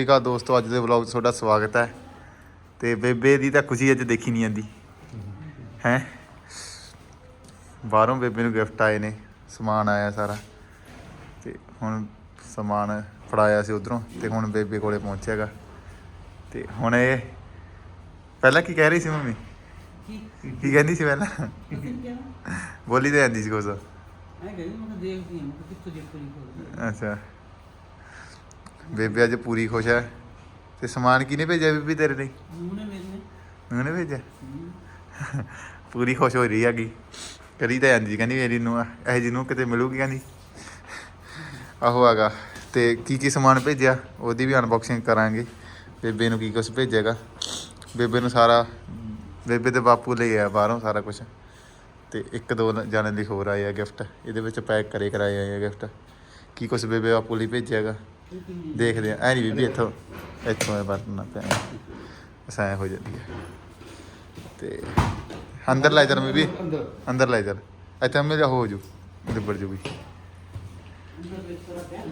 ਠੀਕ ਆ ਦੋਸਤੋ ਅੱਜ ਦੇ ਵਲੌਗ 'ਚ ਤੁਹਾਡਾ ਸਵਾਗਤ ਹੈ। ਤੇ ਬੇਬੇ ਦੀ ਤਾਂ ਖੁਸ਼ੀ ਅੱਜ ਦੇਖੀ ਨਹੀਂ ਜਾਂਦੀ। ਹੈ? ਬਾਹਰੋਂ ਬੇਬੇ ਨੂੰ ਗਿਫਟ ਆਏ ਨੇ ਸਮਾਨ ਆਇਆ ਸਾਰਾ। ਤੇ ਹੁਣ ਸਮਾਨ ਫੜਾਇਆ ਸੀ ਉਧਰੋਂ ਤੇ ਹੁਣ ਬੇਬੇ ਕੋਲੇ ਪਹੁੰਚਿਆਗਾ ਤੇ ਹੁਣ ਇਹ ਪਹਿਲਾਂ ਕੀ ਕਹਿ ਰਹੀ ਸੀ ਮੰਮੀ? ਕੀ ਕਹਿੰਦੀ ਸੀ ਪਹਿਲਾਂ? ਬੋਲੀ ਤੇ ਜਾਂਦੀ ਸੀ ਕੁਛ। ਅੱਛਾ। ਬੇਬੇ ਅੱਜ ਪੂਰੀ ਖੁਸ਼ ਹੈ ਤੇ ਸਮਾਨ ਕਿਹਨੇ ਭੇਜਿਆ ਬੀਬੀ ਤੇਰੇ ਲਈ? ਉਹਨੇ ਭੇਜਿਆ? ਪੂਰੀ ਖੁਸ਼ ਹੋ ਰਹੀ ਹੈਗੀ। ਕਰੀ ਤਾਂ ਜਾਂਦੀ ਕਹਿੰਦੀ ਮੇਰੀ ਨੂੰ ਇਹ ਜਿਹਨੂੰ ਕਿਤੇ ਮਿਲੂਗੀ ਕਹਿੰਦੀ। ਆਹੋ ਆਗਾ ਤੇ ਕੀ ਕੀ ਸਮਾਨ ਭੇਜਿਆ? ਉਹਦੀ ਵੀ ਅਨਬਾਕਸਿੰਗ ਕਰਾਂਗੇ। ਬੇਬੇ ਨੂੰ ਕੀ ਕੁਛ ਭੇਜੇਗਾ? ਬੇਬੇ ਨੂੰ ਸਾਰਾ ਬੇਬੇ ਤੇ ਬਾਪੂ ਲਈ ਆ ਬਾਹਰੋਂ ਸਾਰਾ ਕੁਝ ਤੇ ਇੱਕ ਦੋ ਜਾਣੇ ਲਈ ਹੋਰ ਆਏ ਆ ਗਿਫਟ ਇਹਦੇ ਵਿੱਚ ਪੈਕ ਕਰੇ ਕਰਾਏ ਆਏ ਆ ਗਿਫਟ ਕੀ ਕੁਛ ਬੇਬੇ ਬਾਪੂ ਲਈ ਭੇਜਿਆਗਾ? ਦੇਖਦੇ ਆ। ਐ ਨਹੀਂ ਬੀਬੀ ਇੱਥੋਂ ਇੱਥੋਂ ਇਹ ਵਰਤਣਾ ਪੈਣਾ ਅਸਾਂ ਹੋ ਜਾਂਦੀ ਹੈ ਤੇ ਅੰਦਰ ਲੈ ਚੱਲ ਬੀਬੀ। ਅੰਦਰ ਅੰਦਰ ਲੈ ਚੱਲ। ਇੱਥੇ ਮੇਰੇ ਹੋ ਜੂ। ਲਿਬੜ ਜੂਗੀ।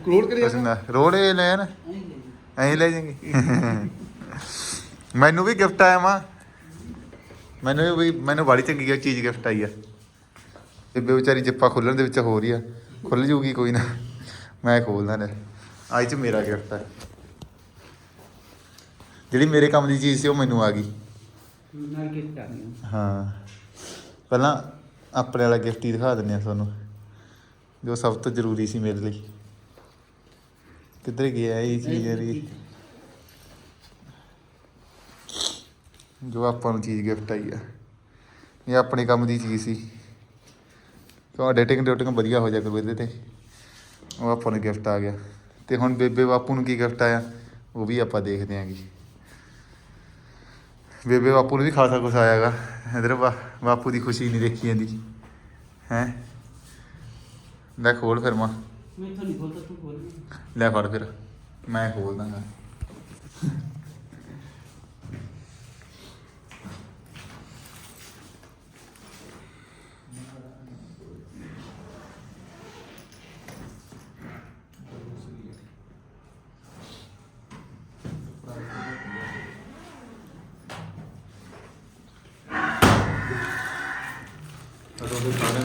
ਕਰੋੜ ਕਰੀ ਅਸੀਂ ਨਾ ਰੋੜੇ ਲੈ ਨਾ। ਐਂ ਲੈ ਜਾਗੇ ਮੈਨੂੰ ਵੀ ਗਿਫਟ ਆਇਆ ਮਾ ਮੈਨੂੰ ਵੀ ਮੈਨੂੰ ਬੜੀ ਚੰਗੀ ਚੀਜ਼ ਗਿਫਟ ਆਈ ਆ। ਬੇਬੇ ਵਿਚਾਰੀ ਜਿੱਪਾ ਖੋਲਣ ਦੇ ਵਿੱਚ ਹੋ ਰਹੀ ਆ। ਖੁੱਲ ਜੂਗੀ ਕੋਈ ਨਾ। ਮੈਂ ਖੋਲਦਾ ਨੇ ਅੱਜ ਚ ਮੇਰਾ ਗਿਫਟ ਹੈ ਜਿਹੜੀ ਮੇਰੇ ਕੰਮ ਦੀ ਚੀਜ਼ ਸੀ ਉਹ ਮੈਨੂੰ ਆ ਗਈ। ਹਾਂ। ਪਹਿਲਾਂ ਆਪਣੇ ਵਾਲਾ ਗਿਫਟ ਹੀ ਦਿਖਾ ਦਿੰਦੇ ਆ ਤੁਹਾਨੂੰ ਜੋ ਸਭ ਤੋਂ ਜ਼ਰੂਰੀ ਸੀ ਮੇਰੇ ਲਈ। ਕਿੱਧਰ ਗਿਆ ਇਹ ਚੀਜ਼ ਯਾਰੀ ਜੋ ਆਪਾਂ ਨੂੰ ਚੀਜ਼ ਗਿਫਟ ਆਈ ਆ। ਇਹ ਆਪਣੇ ਕੰਮ ਦੀ ਚੀਜ਼ ਸੀ। ਤਾਂ ਐਡੀਟਿੰਗ ਡਿਊਟਿੰਗ ਵਧੀਆ ਹੋ ਜਾ ਕਰੂ ਇਹਦੇ ਤੇ। ਉਹ ਆਪਾਂ ਨੂੰ ਗਿਫਟ ਆ ਗਿਆ। ਤੇ ਹੁਣ ਬੇਬੇ ਬਾਪੂ ਨੂੰ ਕੀ ਗਿਫਟ ਆਇਆ? ਉਹ ਵੀ ਆਪਾਂ ਦੇਖਦੇ ਆਂਗੇ ਬੇਬੇ ਬਾਪੂ ਨੂੰ ਵੀ ਖਾਸਾ ਕੁਛ ਆਇਆਗਾ। ਇਧਰ ਬਾਪੂ ਦੀ ਖੁਸ਼ੀ ਨਹੀਂ ਦੇਖੀ ਜਾਂਦੀ। ਹੈ? ਲੈ ਖੋਲ ਫਿਰ ਮਾਂ। ਲੈ ਫੜ ਫਿਰ। ਮੈਂ ਖੋਲ ਦਾਂਗਾ।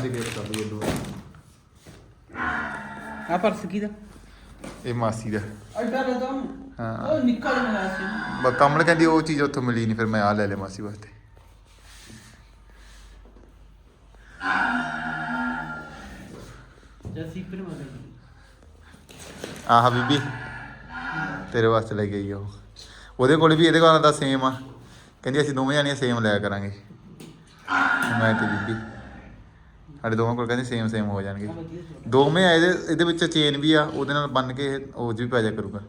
ਦੇ ਸਾਰਿਆਂ ਦੇ ਗਿਫਟ ਕਰ ਦੂਏ ਦੋ ਆ ਪਰਸ ਕੀ ਦਾ ਇਹ ਮਾਸੀ ਦਾ। ਅੱਡਾ ਦਾ ਤਾਂ। ਹਾਂ। ਉਹ ਨਿੱਕਾ ਜਿਹਾ ਮਿਲਿਆ ਸੀ। ਬਸ ਕਮਲ ਕਹਿੰਦੀ ਉਹ ਚੀਜ਼ ਉੱਥੋਂ ਮਿਲੀ ਨਹੀਂ ਫਿਰ ਮੈਂ ਆ ਲੈ ਲਿਆ ਮਾਸੀ ਵਾਸਤੇ। ਜੱਸੀ ਪਰ ਮਗਰ ਆਹ ਬੀਬੀ ਤੇਰੇ ਵਾਸਤੇ ਲੈ ਕੇ ਆਈ ਆ ਉਹ। ਉਹਦੇ ਕੋਲ ਵੀ ਇਹਦੇ ਕੋਲ ਦਾ ਸੇਮ ਆ। ਕਹਿੰਦੀ ਅਸੀਂ ਦੋਵੇਂ ਜਾਣੀਆਂ ਸੇਮ ਲਿਆ ਕਰਾਂਗੇ। ਮੈਂ ਤੇ ਬੀਬੀ। ਸਾਡੇ ਦੋਵਾਂ ਕੋਲ ਕਹਿੰਦੇ ਸੇਮ ਸੇਮ ਹੋ ਜਾਣਗੇ। ਦੋਵੇਂ ਆ ਇਹਦੇ ਇਹਦੇ ਵਿੱਚ ਚੇਨ ਵੀ ਆ, ਉਹਦੇ ਨਾਲ ਬੰਨ ਕੇ ਇਹ ਉਹ 'ਚ ਵੀ ਪੈ ਜਾ ਕਰੂਗਾ।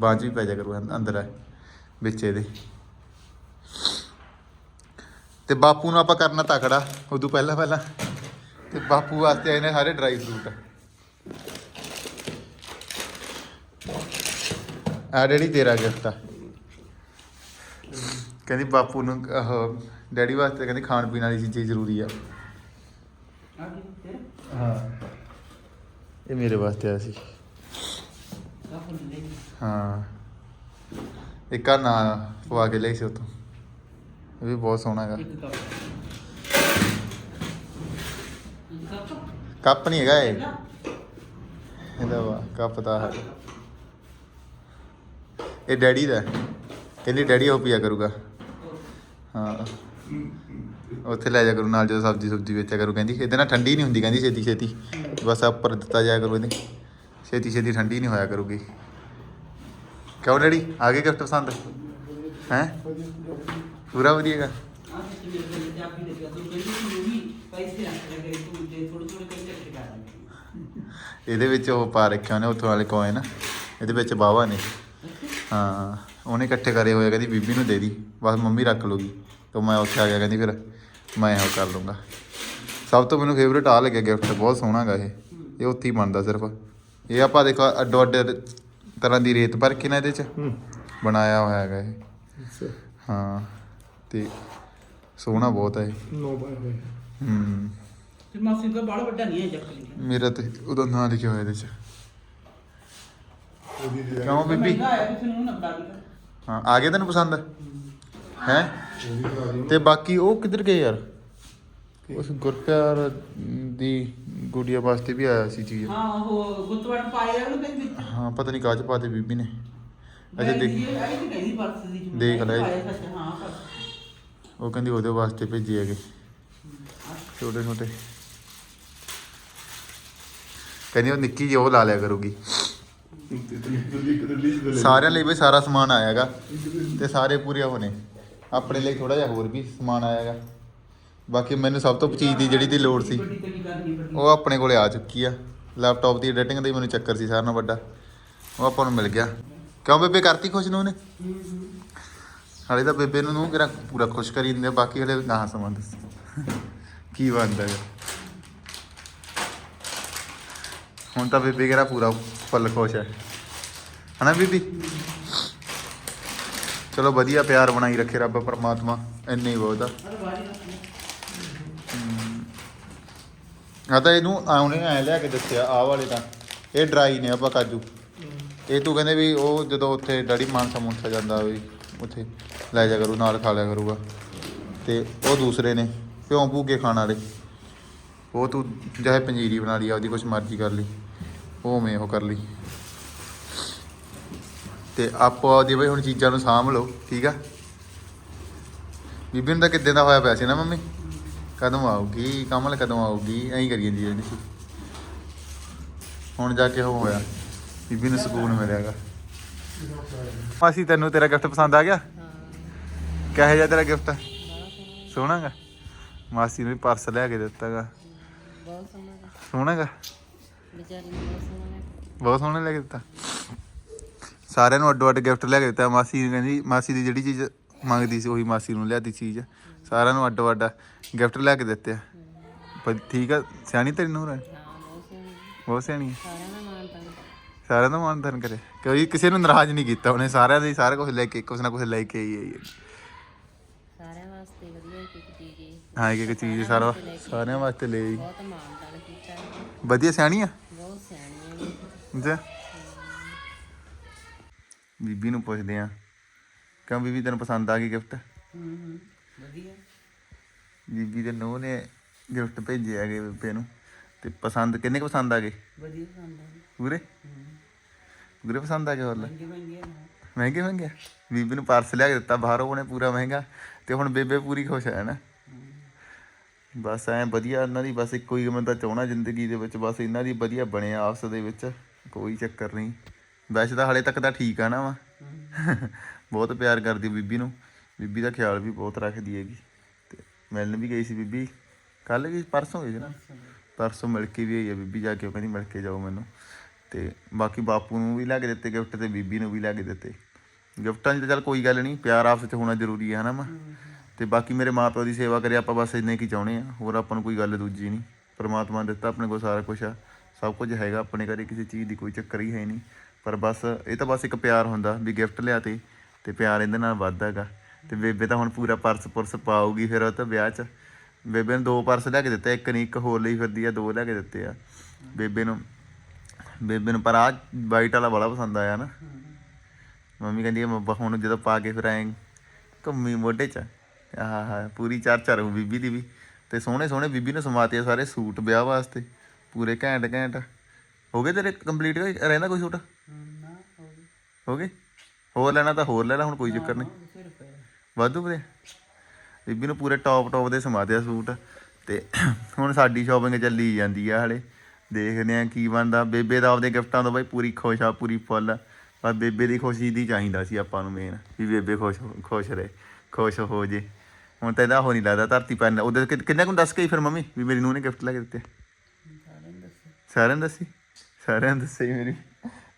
ਬਾਅਦ 'ਚ ਵੀ ਪੈ ਜਾ ਕਰੂਗਾ ਅੰਦਰ ਆ, ਵਿੱਚ ਇਹਦੇ। ਤੇ ਬਾਪੂ ਨੂੰ ਆਪਾਂ ਕਰਨਾ ਤਕੜਾ, ਉਦੋਂ ਪਹਿਲਾਂ ਪਹਿਲਾਂ। ਤੇ ਬਾਪੂ ਵਾਸਤੇ ਆਏ ਨੇ ਸਾਰੇ ਡਰਾਈ ਫਰੂਟ ਆ ਡੈਡੀ ਤੇਰਾ ਗਿਫਟ ਆ। ਕਹਿੰਦੀ ਬਾਪੂ ਨੂੰ ਡੈਡੀ ਵਾਸਤੇ ਕਹਿੰਦੀ ਖਾਣ ਪੀਣ ਵਾਲੀ ਚੀਜ਼ਾਂ ਜ਼ਰੂਰੀ ਆ। ਹਾਂ। ਇਹ ਮੇਰੇ ਵਾਸਤੇ ਆਇਆ ਸੀ। ਆ ਲੈ ਹਾਂ। ਇੱਕ ਆ ਨਾ ਪਵਾ ਕੇ ਲਈ ਸੀ ਉਤੋਂ ਇਹ ਵੀ ਬਹੁਤ ਸੋਹਣਾ ਹੈਗਾ। ਕੱਪ। ਨਹੀਂ ਹੈਗਾ ਇਹ। ਇਹਦਾ ਵਾ ਕੱਪ ਤਾਂ ਹੈ। ਇਹ ਡੈਡੀ ਦਾ ਹੈ। ਕਹਿੰਦੀ ਡੈਡੀ ਉਹ ਪੀਆ ਕਰੂਗਾ। ਹਾਂ। ਉੱਥੇ ਲੈ ਜਾ ਕਰੂ, ਨਾਲ ਜਦੋਂ ਸਬਜ਼ੀ ਸੁਬਜ਼ੀ ਵੇਚਿਆ ਕਰੂ, ਕਹਿੰਦੀ ਇਹਦੇ ਨਾਲ ਠੰਡੀ ਨਹੀਂ ਹੁੰਦੀ, ਕਹਿੰਦੀ ਛੇਤੀ ਛੇਤੀ। ਬਸ ਆ ਉੱਪਰ ਦਿੱਤਾ ਜਾਇਆ ਕਰੂ ਇਹਦੇ ਛੇਤੀ ਛੇਤੀ ਠੰਡੀ ਨਹੀਂ ਹੋਇਆ ਕਰੂਗੀ। ਕਿਉਂ ਡੈਡੀ? ਆ ਗਏ ਗਿਫਟ ਪਸੰਦ? ਹੈ? ਪੂਰਾ ਵਧੀਆਗਾ। ਆ ਇਹਦੇ ਵਿੱਚ ਉਹ ਪਾ ਰੱਖਿਆ ਉਹਨੇ, ਉੱਥੋਂ ਵਾਲੇ ਕੋਇਨ ਇਹਦੇ ਵਿੱਚ ਬਾਵਾ ਨੇ। ਹਾਂ, ਉਹਨੇ ਇਕੱਠੇ ਕਰੇ ਹੋਏ ਕਹਿੰਦੀ ਬੀਬੀ ਨੂੰ ਦੇ ਦੀ। ਬਸ ਮੰਮੀ ਰੱਖ ਲੂਗੀ ਤਾਂ ਮੈਂ ਉੱਥੇ ਆ ਗਿਆ, ਕਹਿੰਦੀ ਫਿਰ ਮੈਂ ਉਹ ਕਰ ਲੂੰਗਾ। ਸਭ ਤੋਂ ਮੈਨੂੰ ਫੇਵਰੇਟ ਆ ਲੱਗਿਆ ਗਿਫਟ ਬਹੁਤ ਸੋਹਣਾ ਇਹ। ਇਹ ਉੱਥੇ ਹੀ ਬਣਦਾ ਸਿਰਫ। ਇਹ ਆਪਾਂ ਦੇਖੋ ਅੱਡੋ ਅੱਡ ਤਰ੍ਹਾਂ ਦੀ ਰੇਤ ਭਰ ਕੇ ਨਾ ਇਹਦੇ ਚ ਬਣਾਇਆ ਹੋਇਆ ਹੈਗਾ ਇਹ। ਹਾਂ ਤੇ ਸੋਹਣਾ ਬਹੁਤ ਹੈ ਇਹ। ਨੋ ਬਾਏ ਹੋਏ ਹੂੰ। ਤੇ ਮਾਸੀ ਦਾ ਬਾਲ ਵੱਡਾ ਨਹੀਂ ਹੈ ਜੱਕ ਲਈ ਮੇਰਾ ਤੇ ਉਹਦਾ ਨਾਂ ਲਿਖਿਆ ਹੋਇਆ ਇਹਦੇ ਚ। ਕਿਉਂ ਬੀਬੀ? ਮਹਿੰਗਾ ਆਇਆ ਕਿਸੇ ਨੂੰ ਨਾ ਬੜਾ ਵੀ ਹਾਂ ਆ ਗਿਆ ਤੈਨੂੰ ਪਸੰਦ? ਹੈ? ਤੇ ਬਾਕੀ ਉਹ ਕਿੱਧਰ ਗਏ ਯਾਰ? ਉਸ ਗੁਰਪਿਆਰ ਦੀ ਗੁੜੀਆ ਵਾਸਤੇ ਵੀ ਆਇਆ ਸੀ ਚੀਜ਼। ਹਾਂ ਉਹ ਗੁੱਤਵੜ ਪਾਇਆ ਉਹਨੂੰ ਕਹਿੰਦੀ। ਹਾਂ ਪਤਾ ਨਹੀਂ ਕਾਜ ਪਾਤੇ ਬੀਬੀ ਨੇ। ਅੱਛਾ ਦੇਖ ਦੇਖ ਲੈ। ਉਹ ਕਹਿੰਦੀ ਉਹਦੇ ਵਾਸਤੇ ਭੇਜੇ ਹੈਗੇ। ਛੋਟੇ ਛੋਟੇ। ਕਹਿੰਦੀ ਉਹ ਨਿੱਕੀ ਜਿਹੀ ਉਹ ਲਾ ਲਿਆ ਕਰੂਗੀ। ਸਾਰਿਆਂ ਲਈ ਵੀ ਸਾਰਾ ਸਮਾਨ ਆਇਆਗਾ ਤੇ ਸਾਰੇ ਪੂਰੇ ਹੋਣੇ। ਆਪਣੇ ਲਈ ਥੋੜਾ ਜਿਹਾ ਹੋਰ ਵੀ ਸਮਾਨ ਆਇਆ ਆਇਆਗਾ ਬਾਕੀ ਮੈਨੂੰ ਸਭ ਤੋਂ ਚੀਜ਼ ਦੀ ਜਿਹੜੀ ਦੀ ਲੋੜ ਸੀ ਉਹ ਆਪਣੇ ਕੋਲੇ ਆ ਚੁੱਕੀ ਆ। ਲੈਪਟਾਪ ਦੀ ਐਡੀਟਿੰਗ ਦਾ ਹੀ ਮੈਨੂੰ ਚੱਕਰ ਸੀ ਸਾਰਿਆਂ ਨਾਲੋਂ ਵੱਡਾ। ਉਹ ਆਪਾਂ ਨੂੰ ਮਿਲ ਗਿਆ। ਕਿਉਂ ਬੇਬੇ ਕਰਤੀ ਖੁਸ਼ ਨੂੰ ਉਹਨੇ? ਹਾਲੇ ਤਾਂ ਬੇਬੇ ਨੂੰ ਨੂੰ ਕਿਹੜਾ ਪੂਰਾ ਖੁਸ਼ ਕਰੀ ਦਿੰਦੇ ਆ, ਬਾਕੀ ਹਲੇ ਨਾ ਸਮਾਂ ਦੱਸ। ਕੀ ਬਣਦਾ ਹੈ ਹੁਣ ਤਾਂ ਬੇਬੇ ਕਿਹੜਾ ਪੂਰਾ ਫੁੱਲ ਖੁਸ਼ ਹੈ। ਹਨਾ ਬੀਬੀ? ਚਲੋ ਵਧੀਆ ਪਿਆਰ ਬਣਾਈ ਰੱਖੇ ਰੱਬ ਪਰਮਾਤਮਾ, ਇੰਨੇ ਹੀ ਬਹੁਤ ਆ। ਆ ਤਾਂ ਇਹਨੂੰ ਆਉਣੇ ਐ ਲਿਆ ਕੇ ਦੱਸਿਆ ਆਹ ਵਾਲੇ ਤਾਂ। ਇਹ ਡਰਾਈ ਨੇ ਆਪਾਂ ਕਾਜੂ। ਇਹ ਤੂੰ ਕਹਿੰਦੇ ਵੀ ਉਹ ਜਦੋਂ ਉੱਥੇ ਡੈਡੀ ਮਾਨਸਾ ਮੁੰਸਾ ਜਾਂਦਾ ਵੀ ਉੱਥੇ ਲੈ ਜਾ ਕਰੂ, ਨਾਲ ਖਾ ਲਿਆ ਕਰੂਗਾ। ਤੇ ਉਹ ਦੂਸਰੇ ਨੇ ਭਿਉਂ ਭੂਕੇ ਖਾਣ ਵਾਲੇ। ਉਹ ਤੂੰ ਚਾਹੇ ਪੰਜੀਰੀ ਬਣਾ ਲਈ, ਆਪਦੀ ਕੁਛ ਮਰਜ਼ੀ ਕਰ ਲਈ। ਉਹ ਮੈਂ ਉਹ ਕਰ ਲਈ। ਤੇ ਆਪੋ ਆਪਦੀ ਬਈ ਹੁਣ ਚੀਜ਼ਾਂ ਨੂੰ ਸਾਂਭ ਲਓ ਠੀਕ ਆ? ਬੀਬੀ ਨੂੰ ਤਾਂ ਕਿੱਦਾਂ ਦਾ ਹੋਇਆ ਪਿਆ ਸੀ ਨਾ ਮੰਮੀ? ਕਦੋਂ ਆਊਗੀ? ਕਮਲ ਕਦੋਂ ਆਊਗੀ? ਐਂ ਕਰੀ ਜਾਂਦੀ ਰਹਿੰਦੀ ਸੀ। ਹੁਣ ਜਾ ਕੇ ਉਹ ਹੋਇਆ। ਬੀਬੀ ਨੂੰ ਸਕੂਨ ਮਿਲਿਆਗਾ ਮਾਸੀ ਤੈਨੂੰ ਤੇਰਾ ਗਿਫਟ ਪਸੰਦ ਆ ਗਿਆ? ਕਿਹੋ ਜਿਹਾ ਤੇਰਾ ਗਿਫਟ ਸੋਹਣਾਗਾ ਮਾਸੀ ਨੂੰ ਪਰਸ ਲਿਆ ਕੇ ਦਿੱਤਾਗਾ ਬਹੁਤ। ਸੋਹਣਾਗਾ ਵਿਚਾਰੀ ਨੂੰ ਬਹੁਤ ਸੋਹਣਾ ਲੱਗਾ ਬਹੁਤ ਸੋਹਣਾ ਲਿਆ ਕੇ ਦਿੱਤਾ। ਸਾਰਿਆਂ ਨੂੰ ਅੱਡੋ ਅੱਡ ਗਿਫਟ ਲਿਆ ਕੇ ਦਿੱਤਾ। ਮਾਸੀ ਨੇ ਕਹਿੰਦੀ ਮਾਸੀ ਦੀ ਜਿਹੜੀ ਚੀਜ਼ ਮੰਗਦੀ ਸੀ ਉਹੀ ਮਾਸੀ ਨੂੰ ਲਿਆਤੀ ਚੀਜ਼। ਸਾਰਿਆਂ ਨੂੰ ਅੱਡੋ ਅੱਡ ਗਿਫਟ ਲਿਆ ਕੇ ਦਿੱਤੇ ਆ। ਪਰ ਠੀਕ ਆ ਸਿਆਣੀ ਤੇਰੀ ਨੂੰਹ ਹੈ ਬਹੁਤ ਸਿਆਣੀ ਹੈ ਸਾਰਿਆਂ ਦਾ ਮਾਨ ਧਨ ਕਰੇ। ਕੋਈ ਕਿਸੇ ਨੂੰ ਨਾਰਾਜ਼ ਨਹੀਂ ਕੀਤਾ ਉਹਨੇ ਸਾਰਿਆਂ ਦੇ ਸਾਰਾ ਕੁਝ ਲੈ ਕੇ ਕੁਛ ਨਾ ਕੁਛ ਲੈ ਕੇ ਆਈ ਹੈ। ਸਾਰਿਆਂ ਵਾਸਤੇ ਵਧੀਆ ਇੱਕ ਇੱਕ ਚੀਜ਼ ਏ। ਹਾਂ ਇੱਕ ਇੱਕ ਚੀਜ਼ ਸਾਰਾ ਸਾਰਿਆਂ ਵਾਸਤੇ ਲੈ ਆਈ। ਬਹੁਤ ਮਾਣ ਤਾਣ ਕੀਤਾ। ਵਧੀਆ ਸਿਆਣੀ ਆ? ਬਹੁਤ ਸਿਆਣੀ ਹੈ ਜੀ ਬੀਬੀ ਨੂੰ ਪੁੱਛਦੇ ਆ। ਕਿਉਂ ਬੀਬੀ ਤੈਨੂੰ ਪਸੰਦ ਆ ਗਈ ਗਿਫਟ? ਹੂੰ ਹੂੰ ਵਧੀਆ। ਬੀਬੀ ਦੇ ਨੂੰਹ ਨੇ ਗਿਫਟ ਭੇਜੇ ਹੈਗੇ ਬੀਬੇ ਨੂੰ। ਤੇ ਪਸੰਦ ਕਿੰਨੇ ਕੁ ਪਸੰਦ ਆ ਗਏ? ਵਧੀਆ ਸੰਦਾ ਪੂਰੇ? ਪੂਰੇ ਪਸੰਦ ਆ ਗਏ ਹੋਰ ਲੈ। ਮਹਿੰਗੇ ਮਹਿੰਗੇ ਨਾ। ਮਹਿੰਗੇ ਮਹਿੰਗੇ ਬੀਬੀ ਨੂੰ ਪਾਰਸਲ ਲਿਆ ਕੇ ਦਿੱਤਾ ਬਾਹਰੋਂ ਉਹਨੇ ਪੂਰਾ ਮਹਿੰਗਾ। ਤੇ ਹੁਣ ਬੇਬੇ ਪੂਰੀ ਖੁਸ਼ ਹੈ ਨਾ। ਬਸ ਐ ਵਧੀਆ ਇਹਨਾਂ ਦੀ ਬਸ ਇੱਕੋ ਹੀ ਮੈਂ ਤਾਂ ਚਾਹਣਾ ਜ਼ਿੰਦਗੀ ਦੇ ਵਿੱਚ ਬਸ ਇਹਨਾਂ ਦੀ ਵਧੀਆ ਬਣਿਆ ਆਪਸ ਦੇ ਵਿੱਚ। ਕੋਈ ਚੱਕਰ ਨਹੀਂ। ਵੈਸੇ ਤਾਂ ਹਲੇ ਤੱਕ ਤਾਂ ਠੀਕ ਆ ਨਾ ਵਾ। ਬਹੁਤ ਪਿਆਰ ਕਰਦੀ ਬੀਬੀ ਨੂੰ। ਬੀਬੀ ਦਾ ਖਿਆਲ ਵੀ ਬਹੁਤ ਰੱਖਦੀ ਹੈਗੀ। ਤੇ ਮਿਲਣ ਵੀ ਗਈ ਸੀ ਬੀਬੀ। ਕੱਲ ਗਈ ਪਰਸੋਂ ਗਈ ਸੀ ਨਾ? ਪਰਸੋਂ ਮਿਲ ਕੇ ਵੀ ਆਈ ਹੈ ਬੀਬੀ, ਜਾ ਕੇ ਉਹ ਕਹਿੰਦੀ, ਮਿਲ ਕੇ ਜਾਓ ਮੈਨੂੰ। ਤੇ ਬਾਕੀ ਬਾਪੂ ਨੂੰ ਵੀ ਲੈ ਕੇ ਦਿੱਤੇ ਗਿਫਟ ਤੇ ਬੀਬੀ ਨੂੰ ਵੀ ਲੈ ਕੇ ਦਿੱਤੇ। ਗਿਫਟਾਂ 'ਚ ਤਾਂ ਚੱਲ ਕੋਈ ਗੱਲ ਨਹੀਂ ਪਿਆਰ ਆਪਸ 'ਚ ਹੋਣਾ ਜ਼ਰੂਰੀ ਹੈ ਹਨਾ ਮਾਂ? ਤੇ ਬਾਕੀ ਮੇਰੇ ਮਾਪਿਓ ਦੀ ਸੇਵਾ ਕਰੇ, ਆਪਾਂ ਬਸ ਇੰਨੇ ਕੀ ਚਾਹੁੰਦੇ ਆ। ਹੋਰ ਆਪਾਂ ਨੂੰ ਕੋਈ ਗੱਲ ਦੂਜੀ ਨਹੀਂ ਪਰਮਾਤਮਾ ਨੇ ਦਿੱਤਾ ਆਪਣੇ ਕੋਲ ਸਾਰਾ ਕੁਝ ਆ। ਸਭ ਕੁਝ ਹੈਗਾ, ਆਪਣੇ ਘਰੇ ਕਿਸੇ ਚੀਜ਼ ਦੀ ਕੋਈ ਚੱਕਰ ਹੀ ਹੈ ਨਹੀਂ ਪਰ ਬਸ ਇਹ ਤਾਂ ਬਸ ਇੱਕ ਪਿਆਰ ਹੁੰਦਾ ਵੀ ਗਿਫਟ ਲਿਆ ਤੇ ਤੇ ਪਿਆਰ ਇਹਦੇ ਨਾਲ ਵੱਧਦਾ ਹੈਗਾ। ਤੇ ਬੇਬੇ ਤਾਂ ਹੁਣ ਪੂਰਾ ਪਰਸ ਪੁਰਸ ਪਾਊਗੀ ਫਿਰ ਉਹ ਤਾਂ ਵਿਆਹ 'ਚ। ਬੇਬੇ ਨੂੰ ਦੋ ਪਰਸ ਲੈ ਕੇ ਦਿੱਤੇ, ਇੱਕ ਨਹੀਂ, ਇੱਕ ਹੋਰ ਲਈ ਫਿਰਦੀ ਆ, ਦੋ ਲੈ ਕੇ ਦਿੱਤੇ ਆ। ਬੇਬੇ ਨੂੰ ਬੇਬੇ ਨੂੰ ਪਰ ਆ ਵਾਈਟ ਵਾਲਾ ਬੜਾ ਪਸੰਦ ਆਇਆ ਨਾ। ਮੰਮੀ ਕਹਿੰਦੀ ਆ ਮੰਮਾ ਹੁਣ ਜਦੋਂ ਪਾ ਕੇ ਫਿਰ ਆਏ ਘੁੰਮੀ ਮੋਢੇ 'ਚ। ਆਹ ਹਾ ਪੂਰੀ ਚਾਰ ਚਾਰ ਬੀਬੀ ਦੀ ਵੀ। ਤੇ ਸੋਹਣੇ ਸੋਹਣੇ ਬੀਬੀ ਨੇ ਸਮਾਤੇ ਸਾਰੇ ਸੂਟ ਵਿਆਹ ਵਾਸਤੇ। ਪੂਰੇ ਘੈਂਟ ਘੈਂਟ ਹੋ ਗਏ ਤੇਰੇ ਕੰਪਲੀਟ ਰਹਿੰਦਾ ਕੋਈ ਸੂਟ ਨਾ ਹੋ ਗਈ ਹੋ ਗਏ? ਹੋਰ ਲੈਣਾ ਤਾਂ ਹੋਰ ਲੈ ਲੈ, ਹੁਣ ਕੋਈ ਚੱਕਰ ਨਹੀਂ। ਫਿਰ ਰੁਪਏ ਵਾਧੂ ਵੀਰੇ। ਬੀਬੀ ਨੂੰ ਪੂਰੇ ਟੌਪ ਟੌਪ ਦੇ ਸਮਾ ਦਿਆ ਸੂਟ। ਤੇ ਹੁਣ ਸਾਡੀ ਸ਼ਾਪਿੰਗ ਚੱਲੀ ਜਾਂਦੀ ਆ ਹਲੇ। ਦੇਖਦੇ ਆ ਕੀ ਬਣਦਾ। ਬੇਬੇ ਦਾ ਆਪਦੇ ਗਿਫਟਾਂ ਤੋਂ ਬਾਈ ਪੂਰੀ ਖੁਸ਼ ਆ, ਪੂਰੀ ਫੁੱਲ। ਆ। ਪਰ ਬੇਬੇ ਦੀ ਖੁਸ਼ੀ ਦੀ ਚਾਹੀਦਾ ਸੀ ਆਪਾਂ ਨੂੰ ਮੇਨ ਵੀ ਬੇਬੇ ਖੁਸ਼ ਖੁਸ਼ ਰਹੇ, ਖੁਸ਼ ਹੋ ਜੇ। ਹੁਣ ਤਾਂ ਇਹਦਾ ਹੋ ਨਹੀਂ ਲੱਗਦਾ, ਧਰਤੀ ਪੈਣ ਉਹਦੇ ਕਿੰਨੇ ਕੁ ਦੱਸ ਕੇ ਫਿਰ ਮੰਮੀ, ਵੀ ਮੇਰੀ ਨੂੰਹ ਨੇ ਗਿਫਟ ਲੈ ਕੇ ਦਿੱਤੇ? ਸਾਰਿਆਂ ਨੂੰ ਦੱਸੋ। ਸਾਰਿਆਂ ਨੂੰ ਦੱਸੀ ਸਾਰਿਆਂ ਨੂੰ ਦੱਸੀ ਮੇਰੀ।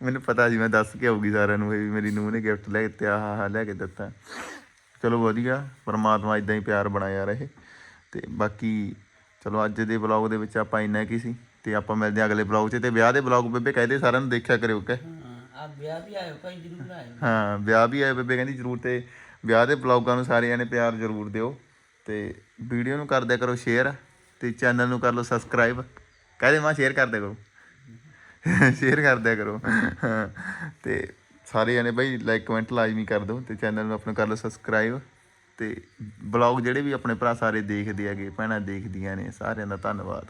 ਮੈਨੂੰ ਪਤਾ ਸੀ ਮੈਂ ਦੱਸ ਕੇ ਆਊਗੀ ਸਾਰਿਆਂ ਨੂੰ ਵੀ ਮੇਰੀ ਨੂੰਹ ਨੇ ਗਿਫਟ ਲੈ ਕੇ ਆਹ ਆਹ ਲੈ ਕੇ ਦਿੱਤਾ। ਚਲੋ ਵਧੀਆ ਪਰਮਾਤਮਾ ਇਦਾਂ ਹੀ ਪਿਆਰ ਬਣਾਇਆ ਰਹੇ। ਤੇ ਬਾਕੀ ਚਲੋ ਅੱਜ ਦੇ ਵਲੌਗ ਦੇ ਵਿੱਚ ਆਪਾਂ ਇੰਨਾ ਕੀ ਸੀ ਤੇ ਆਪਾਂ ਮਿਲਦੇ ਹਾਂ ਅਗਲੇ ਵਲੌਗ 'ਚ ਤੇ ਵਿਆਹ ਦੇ ਵਲੌਗ ਬੇਬੇ ਕਹਿੰਦੇ ਸਾਰਿਆਂ ਨੂੰ ਦੇਖਿਆ ਕਰਿਓ ਕਿ। ਹਾਂ ਆ ਵਿਆਹ ਵੀ ਆਇਓ ਭਾਈ ਜਰੂਰ ਆਇਓ। ਹਾਂ ਵਿਆਹ ਵੀ ਆਏ ਬੇਬੇ ਕਹਿੰਦੀ ਜਰੂਰ ਤੇ ਵਿਆਹ ਦੇ ਵਲੌਗਾਂ ਨੂੰ ਸਾਰਿਆਂ ਨੇ ਪਿਆਰ ਜਰੂਰ ਦਿਓ। ਤੇ ਵੀਡੀਓ ਨੂੰ ਕਰ ਦਿਆ ਕਰੋ ਸ਼ੇਅਰ ਤੇ ਚੈਨਲ ਨੂੰ ਕਰ ਲਓ ਸਬਸਕ੍ਰਾਈਬ ਕਹਦੇ ਮਾਂ ਸ਼ੇਅਰ ਕਰ ਦਿਆ ਕਰੋ। ਸ਼ੇਅਰ ਕਰ ਦਿਆ ਕਰੋ। ਹਾਂ, ਤੇ ਸਾਰੇ ਜਣੇ ਬਾਈ ਲਾਈਕ ਕਮੈਂਟ ਲਾਜ਼ਮੀ ਕਰ ਦਿਓ ਤੇ ਚੈਨਲ ਨੂੰ ਆਪਣਾ ਕਰ ਲਓ ਸਬਸਕ੍ਰਾਈਬ ਤੇ ਬਲੌਗ ਜਿਹੜੇ ਵੀ ਆਪਣੇ ਭਰਾ ਸਾਰੇ ਦੇਖਦੇ ਹੈਗੇ ਭੈਣਾਂ ਦੇਖਦੀਆਂ ਨੇ ਸਾਰਿਆਂ ਦਾ ਧੰਨਵਾਦ।